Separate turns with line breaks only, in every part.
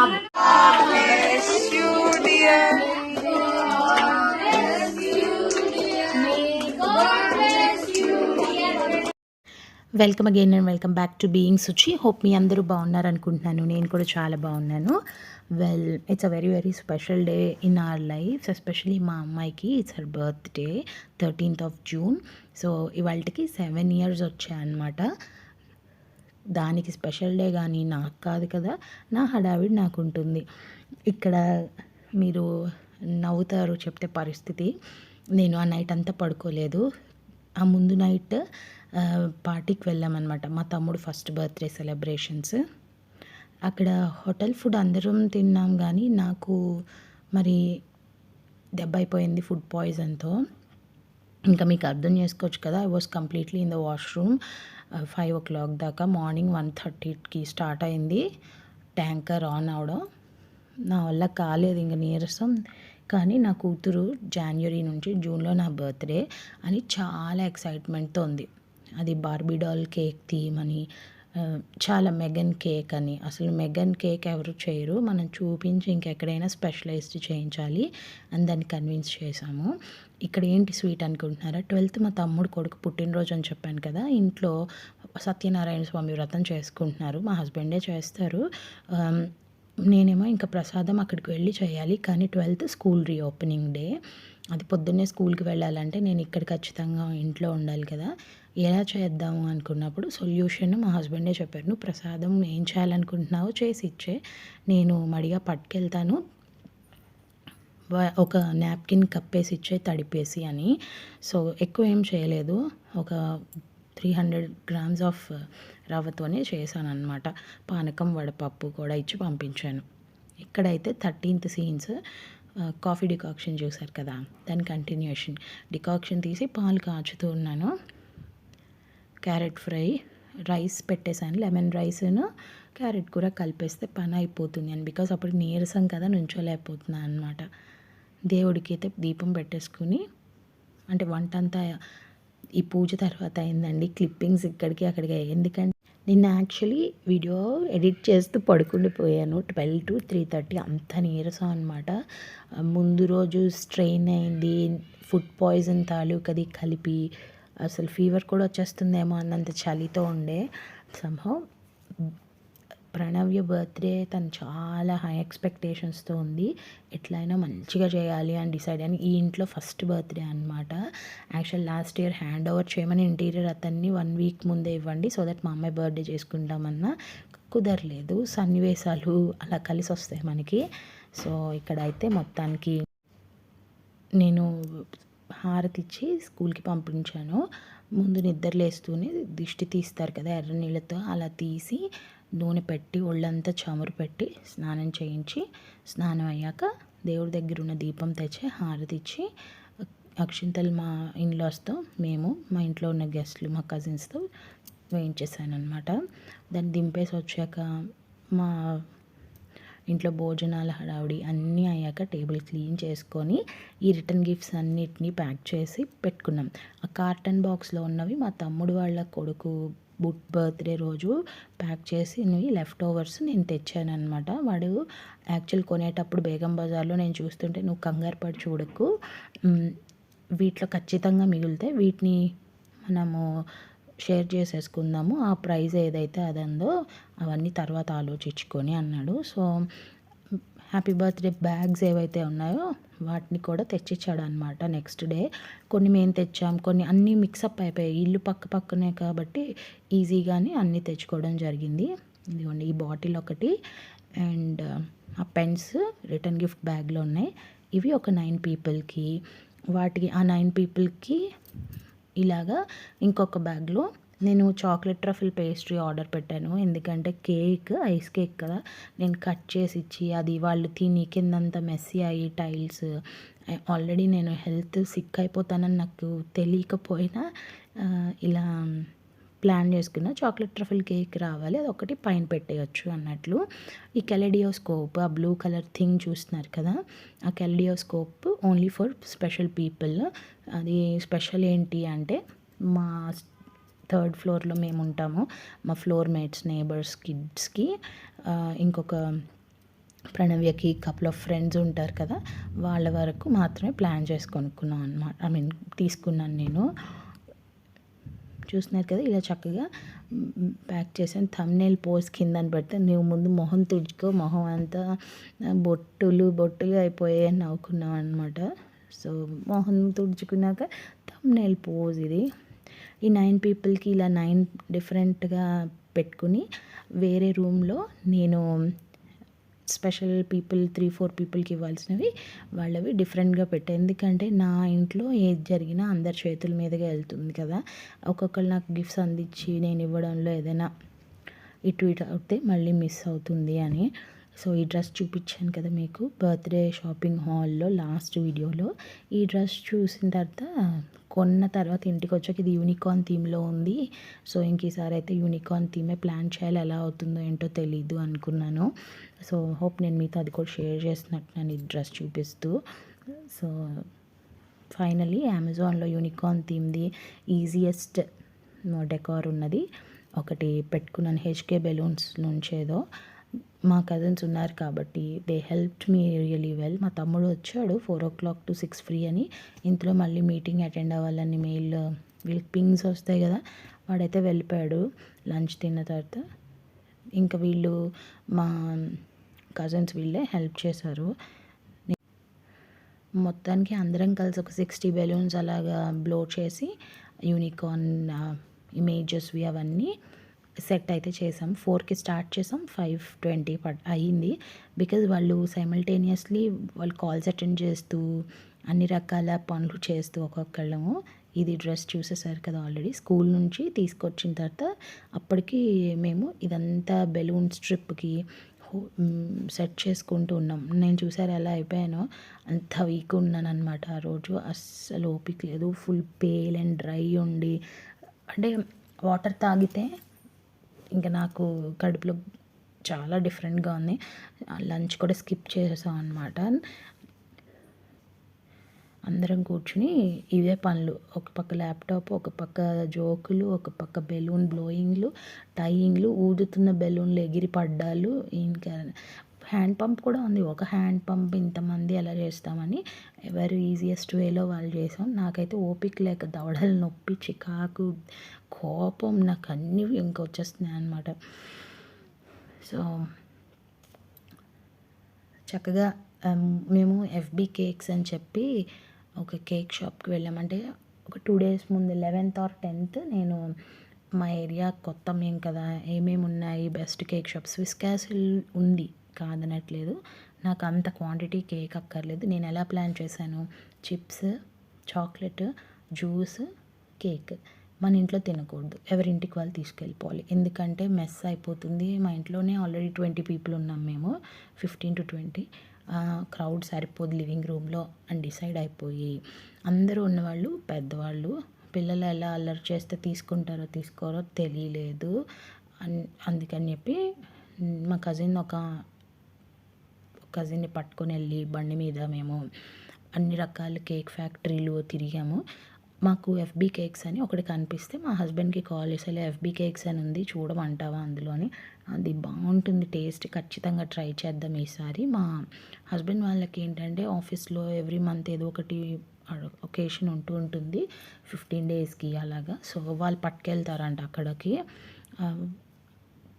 Welcome again and welcome back to being Suchi hope మీ అందరూ బాగున్నారు అనుకుంటున్నాను నేను కూడా చాలా బాగున్నాను. Well it's a very very special day in our life especially మా అమ్మాయికి. It's her birthday thirteenth of June so ఇవాళకి సెవెన్ ఇయర్స్ వచ్చాయన్నమాట. దానికి స్పెషల్ డే కానీ నాకు కాదు కదా నా హడావిడి నాకు ఉంటుంది ఇక్కడ మీరు నవ్వుతారు చెప్తే పరిస్థితి. నేను ఆ నైట్ అంతా పడుకోలేదు. ఆ ముందు నైట్ పార్టీకి వెళ్ళామన్నమాట. మా తమ్ముడు ఫస్ట్ బర్త్డే సెలబ్రేషన్స్. అక్కడ హోటల్ ఫుడ్ అందరం తిన్నాం కానీ నాకు మరి దెబ్బ అయిపోయింది ఫుడ్ పాయిజన్తో. ఇంకా మీకు అర్థం చేసుకోవచ్చు కదా I was completely in the washroom. Five o'clock దాకా మార్నింగ్ వన్ థర్టీకి స్టార్ట్ అయింది. ట్యాంకర్ ఆన్ అవడం. నా వల్ల కాలేదు ఇంక నీరసం. కానీ నా కూతురు జనవరి నుంచి జూన్లో నా బర్త్డే అని చాలా ఎక్సైట్మెంట్తో ఉంది. అది బార్బీ డాల్ కేక్ థీమ్ అని చాలా మెగన్ కేక్ అని అసలు మెగన్ కేక్ ఎవరు చేయరు. మనం చూపించి ఇంకెక్కడైనా స్పెషలైజ్డ్ చేయించాలి అని దాన్ని కన్విన్స్ చేశాము. ఇక్కడ ఏంటి స్వీట్ అనుకుంటున్నారా? ట్వెల్త్ మా తమ్ముడు కొడుకు పుట్టినరోజు అని చెప్పాను కదా ఇంట్లో సత్యనారాయణ స్వామి వ్రతం చేసుకుంటున్నారు మా హస్బెండే చేస్తారు. నేనేమో ఇంకా ప్రసాదం అక్కడికి వెళ్ళి చేయాలి కానీ ట్వెల్త్ స్కూల్ రీఓపెనింగ్ డే. అది పొద్దున్నే స్కూల్కి వెళ్ళాలంటే నేను ఇక్కడ ఖచ్చితంగా ఇంట్లో ఉండాలి కదా. ఎలా చేద్దాము అనుకున్నప్పుడు సొల్యూషన్ మా హస్బెండే చెప్పారు నువ్వు ప్రసాదం ఏం చేయాలనుకుంటున్నావో చేసి ఇచ్చే. నేను మడిగా పట్టుకెళ్తాను ఒక నాప్కిన్ కప్పేసి ఇచ్చే తడిపేసి అని. సో ఎక్కువ ఏం చేయలేదు. ఒక త్రీ హండ్రెడ్ గ్రామ్స్ ఆఫ్ రవ్వతోనే చేశాను అనమాట పానకం వడపప్పు కూడా ఇచ్చి పంపించాను. ఇక్కడైతే థర్టీన్త్ సీన్స్ కాఫీ డికాక్షన్ చూసారు కదా? దాని కంటిన్యూషన్ డికాక్షన్ తీసి పాలు కాచుతూ ఉన్నాను. క్యారెట్ ఫ్రై రైస్ పెట్టేశాను. లెమన్ రైస్ను క్యారెట్ కూర కలిపేస్తే పని అయిపోతుంది అని. బికాస్ అప్పుడు నీరసం కదా నుంచోలేకపోతున్నాను అనమాట దేవుడికి అయితే దీపం పెట్టేసుకుని అంటే వంట అంతా ఈ పూజ తర్వాత అయిందండి. క్లిప్పింగ్స్ ఇక్కడికి అక్కడికి ఎందుకంటే నిన్న యాక్చువల్లీ వీడియో ఎడిట్ చేస్తూ పడుకుండిపోయాను. ట్వెల్వ్ టు త్రీ థర్టీ అంత నీరసం అనమాట ముందు రోజు స్ట్రెయిన్ అయింది. ఫుడ్ పాయిజన్ తాలూకది కలిపి అసలు ఫీవర్ కూడా వచ్చేస్తుందేమో అన్నంత చలితో ఉండే. సంభవం ప్రణవ్య బర్త్డే తను చాలా హై ఎక్స్పెక్టేషన్స్తో ఉంది. ఎట్లయినా మంచిగా చేయాలి అని డిసైడ్ అని ఈ ఇంట్లో ఫస్ట్ బర్త్డే అనమాట actual last year hand over చేయమని ఇంటీరియర్ అతన్ని వన్ వీక్ ముందే ఇవ్వండి సో దట్ మా అమ్మాయి బర్త్డే చేసుకుంటామన్నా కుదరలేదు. సన్నివేశాలు అలా కలిసి వస్తాయి మనకి. సో ఇక్కడ అయితే మొత్తానికి నేను హారతి ఇచ్చి స్కూల్కి పంపించాను. ముందు నిద్ర లేస్తూనే దిష్టి తీస్తారు కదా ఎర్ర నీళ్ళతో అలా తీసి నూనె పెట్టి ఒళ్ళంతా చమురు పెట్టి స్నానం చేయించి స్నానం అయ్యాక దేవుడి దగ్గర ఉన్న దీపం తెచ్చి హారతి ఇచ్చి అక్షింతలు మా ఇన్లాస్తో మేము మా ఇంట్లో ఉన్న గెస్ట్లు మా కజిన్స్తో వేయించేసానమాట దాన్ని దింపేసి వచ్చాక మా ఇంట్లో భోజనాల హడావుడి అన్నీ అయ్యాక టేబుల్ క్లీన్ చేసుకొని ఈ రిటర్న్ గిఫ్ట్స్ అన్నిటినీ ప్యాక్ చేసి పెట్టుకున్నాం. ఆ కార్టన్ బాక్స్లో ఉన్నవి మా తమ్ముడు వాళ్ళ కొడుకు బుట్ బర్త్డే రోజు ప్యాక్ చేసి లెఫ్ట్ ఓవర్స్ నేను తెచ్చాను అనమాట వాడు యాక్చువల్ కొనేటప్పుడు బేగం బజార్లో నేను చూస్తుంటే నువ్వు కంగారు పడి చూడకు. వీటిలో ఖచ్చితంగా మిగులుతాయి. వీటిని మనము షేర్ చేసేసుకుందాము. ఆ ప్రైస్ ఏదైతే అదందో అవన్నీ తర్వాత ఆలోచించుకొని అన్నాడు. సో హ్యాపీ బర్త్డే బ్యాగ్స్ ఏవైతే ఉన్నాయో వాటిని కూడా తెచ్చిచ్చాడు అనమాట నెక్స్ట్ డే. కొన్ని మేము తెచ్చాం కొన్ని అన్నీ మిక్సప్ అయిపోయాయి. ఇల్లు పక్క పక్కనే కాబట్టి ఈజీగానే అన్నీ తెచ్చుకోవడం జరిగింది. ఇదిగోండి ఈ బాటిల్ ఒకటి అండ్ ఆ పెన్స్ రిటర్న్ గిఫ్ట్ బ్యాగ్లో ఉన్నాయి. ఇవి ఒక నైన్ పీపుల్కి వాటికి ఆ నైన్ పీపుల్కి ఇలాగా ఇంకొక బ్యాగ్లో నేను చాక్లెట్ ట్రఫిల్ పేస్ట్రీ ఆర్డర్ పెట్టాను. ఎందుకంటే కేక్ ఐస్ కేక్ కదా. నేను కట్ చేసి ఇచ్చి అది వాళ్ళు తిని కిందంతా మెస్సీ అయ్యి టైల్స్ ఆల్రెడీ నేను హెల్త్ సిక్ అయిపోతానని నాకు తెలియకపోయినా ఇలా ప్లాన్ చేసుకున్న చాక్లెట్ ట్రఫిల్ కేక్ రావాలి. అది ఒకటి పైన పెట్టేయచ్చు అన్నట్లు. ఈ కెలడియోస్కోప్ ఆ బ్లూ కలర్ థింగ్ చూస్తున్నారు కదా. ఆ kaleidoscope only for special people అది స్పెషల్ ఏంటి అంటే మా థర్డ్ ఫ్లోర్లో మేము ఉంటాము మా ఫ్లోర్ మేట్స్ నేబర్స్ కిడ్స్కి. ఇంకొక ప్రణవ్యకి కపుల్ ఆఫ్ ఫ్రెండ్స్ ఉంటారు కదా వాళ్ళ వరకు మాత్రమే ప్లాన్ చేసి కొనుక్కున్నాం అనమాట ఐ మీన్ తీసుకున్నాను నేను. చూస్తున్నారు కదా ఇలా చక్కగా ప్యాక్ చేసాను థమ్నేల్ పోస్ కిందని పెడితే నువ్వు ముందు మొహం తుడుచుకో మొహం అంతా బొట్టులు బొట్టులు అయిపోయాయి అని నవ్వుకున్నాం అనమాట సో మొహం తుడుచుకున్నాక థమ్నేల్ పోజ్ ఇది. ఈ నైన్ పీపుల్కి ఇలా నైన్ డిఫరెంట్గా పెట్టుకుని వేరే రూమ్లో నేను స్పెషల్ పీపుల్ త్రీ ఫోర్ పీపుల్కి ఇవ్వాల్సినవి వాళ్ళవి డిఫరెంట్గా పెట్టాను ఎందుకంటే నా ఇంట్లో ఏది జరిగినా అందరి చేతుల మీదుగా వెళ్తుంది కదా. ఒక్కొక్కరు నాకు గిఫ్ట్స్ అందించి నేను ఇవ్వడంలో ఏదైనా ఇటు ఇటు అవుతే మళ్ళీ మిస్ అవుతుంది అని. సో ఈ డ్రెస్ చూపించాను కదా మీకు. బర్త్డే షాపింగ్ హాల్లో లాస్ట్ వీడియోలో. ఈ డ్రెస్ చూసిన తర్వాత కొన్న తర్వాత ఇంటికి వచ్చాక ఇది యూనికార్న్ థీమ్లో ఉంది. సో ఇంక ఈసారి అయితే యూనికార్న్ థీమే ప్లాన్ చేయాలి ఎలా అవుతుందో ఏంటో తెలీదు అనుకున్నాను. సో హోప్ నేను మీతో అది కూడా షేర్ చేస్తున్నట్టున్నాను ఈ డ్రెస్ చూపిస్తూ. సో ఫైనలీ అమెజాన్లో యూనికార్న్ థీమ్ది ఈజియెస్ట్ డెకార్ ఉన్నది. ఒకటి పెట్టుకున్నాను హెచ్కే బెలూన్స్ నుంచి ఏదో మా కజిన్స్ ఉన్నారు కాబట్టి they helped me really well మా తమ్ముడు వచ్చాడు four o'clock to six free అని. ఇంట్లో మళ్ళీ మీటింగ్ అటెండ్ అవ్వాలని మెయిల్ వీళ్ళకి పింగ్స్ వస్తాయి కదా వాడైతే వెళ్ళిపోయాడు లంచ్ తిన్న తర్వాత. ఇంకా వీళ్ళు మా కజిన్స్ వీళ్ళే హెల్ప్ చేశారు. మొత్తానికి అందరం కలిసి ఒక సిక్స్టీ బెలూన్స్ అలాగా బ్లో చేసి యూనికార్న్ ఇమేజెస్వి uh, అవన్నీ సెట్ అయితే చేసాం. ఫోర్కి స్టార్ట్ చేసాం. ఫైవ్ ట్వంటీ పడ్ అయ్యింది. బికాజ్ వాళ్ళు సైమల్టేనియస్లీ వాళ్ళు కాల్స్ అటెండ్ చేస్తూ అన్ని రకాల పనులు చేస్తూ ఒక్కొక్కళ్ళము. ఇది డ్రెస్ చూసేసారు కదా ఆల్రెడీ స్కూల్ నుంచి తీసుకొచ్చిన తర్వాత అప్పటికి మేము ఇదంతా బెలూన్ స్ట్రిప్కి సెట్ చేసుకుంటూ ఉన్నాం. నేను చూసారు ఎలా అయిపోయానో? అంత వీక్ ఉన్నాను అనమాట ఆ రోజు. అస్సలు ఓపిక లేదు. ఫుల్ పేల్ అండ్ డ్రై ఉండి అంటే వాటర్ తాగితే ఇంకా నాకు కడుపులో చాలా డిఫరెంట్గా ఉంది. లంచ్ కూడా స్కిప్ చేసాం అనమాట అందరం కూర్చుని ఇవే పనులు. ఒక పక్క ల్యాప్టాప్ ఒక పక్క జోకులు ఒక పక్క బెలూన్ బ్లోయింగ్లు టైయింగ్లు ఊదుతున్న బెలూన్లు ఎగిరి పడ్డాలు ఇంకా హ్యాండ్ పంప్ కూడా ఉంది. ఒక హ్యాండ్ పంప్ ఇంతమంది ఎలా చేస్తామని ఎవరు ఈజియెస్ట్ వేలో వాళ్ళు చేసాం. నాకైతే ఓపిక లేక దవడలు నొప్పి చికాకు కోపం నాకు అన్నీ ఇంకా వచ్చేస్తున్నాయి అనమాట సో చక్కగా um, మేము ఎఫ్బి కేక్స్ అని చెప్పి ఒక కేక్ షాప్కి వెళ్ళామంటే ఒక టూ డేస్ ముందు లెవెన్త్ ఆర్ టెన్త్ నేను మా ఏరియా కొత్త మేము కదా ఏమేమి ఉన్నాయి best cake shop Swiss Castle ఉంది. కాదనట్లేదు. నాకు అంత క్వాంటిటీ కేక్ అక్కర్లేదు. నేను ఎలా ప్లాన్ చేశాను? Chips chocolate juice cake. మన ఇంట్లో తినకూడదు. ఎవరింటికి వాళ్ళు తీసుకెళ్ళిపోవాలి. ఎందుకంటే మెస్ అయిపోతుంది. మా ఇంట్లోనే ఆల్రెడీ ట్వంటీ పీపుల్ ఉన్నాం మేము. ఫిఫ్టీన్ టు ట్వంటీ క్రౌడ్ సరిపోదు లివింగ్ రూమ్లో అని డిసైడ్ అయిపోయి. అందరూ ఉన్నవాళ్ళు పెద్దవాళ్ళు పిల్లలు ఎలా అల్లరి చేస్తే తీసుకుంటారో తీసుకోరో తెలియలేదు. అన్- అందుకని చెప్పి మా కజిన్ ఒక కజిన్ని పట్టుకొని వెళ్ళి బండి మీద మేము అన్ని రకాల కేక్ ఫ్యాక్టరీలు తిరిగాము. మాకు ఎఫ్బీ కేక్స్ అని ఒకటి కనిపిస్తే మా హస్బెండ్కి కాల్ చేసి ఎఫ్బీ కేక్స్ అని ఉంది చూడమంటావా అందులోని అది బాగుంటుంది టేస్ట్ ఖచ్చితంగా ట్రై చేద్దాం ఈసారి. మా హస్బెండ్ వాళ్ళకి ఏంటంటే ఆఫీస్లో ఎవ్రీ మంత్ ఏదో ఒకటి ఒకేషన్ ఉంటూ ఉంటుంది ఫిఫ్టీన్ డేస్కి అలాగా. సో వాళ్ళు పట్టుకెళ్తారంట అక్కడికి.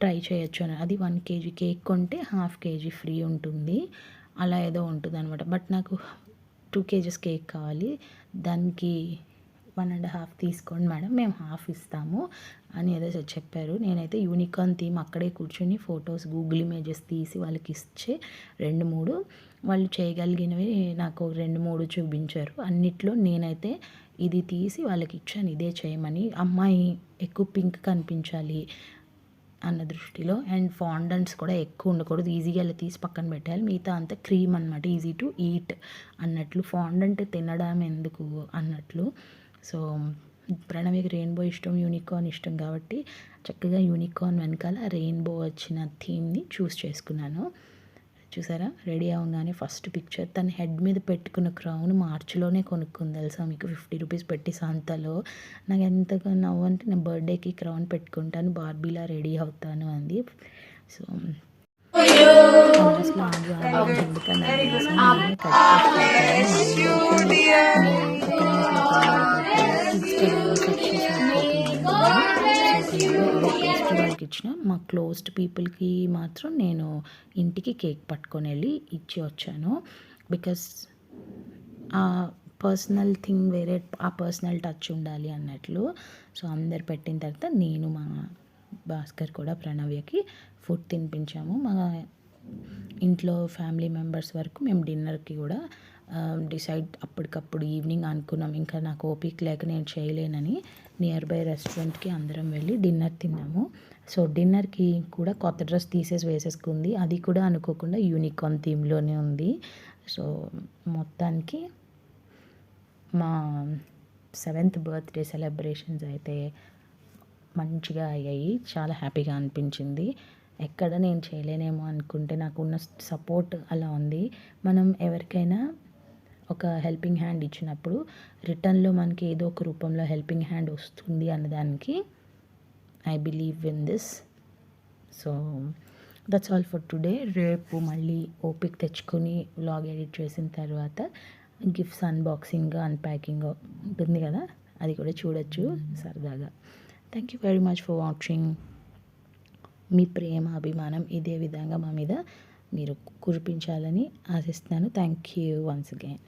ట్రై చేయొచ్చు అని. అది వన్ కేజీ కేక్ కొంటే హాఫ్ కేజీ ఫ్రీ ఉంటుంది. అలా ఏదో ఉంటుంది అనమాట బట్ నాకు టూ కేజీస్ కేక్ కావాలి. దానికి వన్ అండ్ హాఫ్ తీసుకోండి మేడం. మేము హాఫ్ ఇస్తాము అని ఏదో చెప్పారు. నేనైతే యూనికార్న్ థీమ్ అక్కడే కూర్చొని ఫొటోస్ గూగుల్ ఇమేజెస్ తీసి వాళ్ళకి ఇచ్చే రెండు మూడు. వాళ్ళు చేయగలిగినవి నాకు రెండు మూడు చూపించారు. అన్నిట్లో నేనైతే ఇది తీసి వాళ్ళకి ఇచ్చాను. ఇదే చేయమని. అమ్మాయి ఎక్కువ పింక్ కనిపించాలి. అన్న దృష్టిలో. అండ్ ఫాండెంట్స్ కూడా ఎక్కువ ఉండకూడదు. ఈజీగా ఇలా తీసి పక్కన పెట్టాలి మిగతా అంతా క్రీమ్ అనమాట ఈజీ టు ఈట్ అన్నట్లు. ఫాండెంట్ తినడం ఎందుకు అన్నట్లు. సో ప్రణవికి రెయిన్బో ఇష్టం యూనికార్న్ ఇష్టం కాబట్టి చక్కగా యూనికార్న్ వెనకాల రెయిన్బో వచ్చిన థీమ్ని చూస్ చేసుకున్నాను. చూసారా? రెడీ అవగానే ఫస్ట్ పిక్చర్ తన హెడ్ మీద పెట్టుకున్న క్రౌన్ మార్చిలోనే కొనుక్కుంది తెలుసా మీకు? ఫిఫ్టీ రూపీస్ పెట్టి సంతలో. నాకు ఎంతగా నవ్వు అంటే నేను బర్త్డేకి క్రౌన్ పెట్టుకుంటాను బార్బీలా రెడీ అవుతాను అంది. సో కలర్స్లో మా క్లోజ్డ్ పీపుల్కి మాత్రం నేను ఇంటికి కేక్ పట్టుకొని వెళ్ళి ఇచ్చి వచ్చాను. బికాస్ ఆ పర్సనల్ థింగ్ వేరే ఆ పర్సనల్ టచ్ ఉండాలి అన్నట్లు. సో అందరు పెట్టిన తర్వాత నేను మా భాస్కర్ కూడా ప్రణవ్యకి ఫుడ్ తినిపించాము. మా ఇంట్లో ఫ్యామిలీ మెంబర్స్ వరకు మేము డిన్నర్కి కూడా డిసైడ్ అప్పటికప్పుడు ఈవినింగ్ అనుకున్నాం. ఇంకా నాకు ఓపిక లేక నేను చేయలేనని నియర్ బై రెస్టారెంట్కి అందరం వెళ్ళి డిన్నర్ తిన్నాము. సో డిన్నర్కి కూడా కొత్త డ్రెస్ తీసేసి వేసేసుకుంది. అది కూడా అనుకోకుండా యూనికార్న్ థీమ్లోనే ఉంది. సో మొత్తానికి మా సెవెంత్ బర్త్డే సెలబ్రేషన్స్ అయితే మంచిగా అయ్యాయి. చాలా హ్యాపీగా అనిపించింది. ఎక్కడ నేను చేయలేనేమో అనుకుంటే నాకున్న సపోర్ట్ అలా ఉంది. మనం ఎవరికైనా ఒక హెల్పింగ్ హ్యాండ్ ఇచ్చినప్పుడు రిటర్న్లో మనకి ఏదో ఒక రూపంలో హెల్పింగ్ హ్యాండ్ వస్తుంది అన్నదానికి I believe in this so that's all for today రేపు మళ్ళీ ఓపిక తెచ్చుకొని వ్లాగ్ ఎడిట్ చేసిన తర్వాత గిఫ్ట్స్ అన్బాక్సింగ్ అన్ప్యాకింగ్ ఉంటుంది కదా? అది కూడా చూడొచ్చు సరదాగా. Thank you very much for watching మీ ప్రేమ అభిమానం ఇదే విధంగా మా మీద మీరు కురిపించాలని ఆశిస్తున్నాను. Thank you once again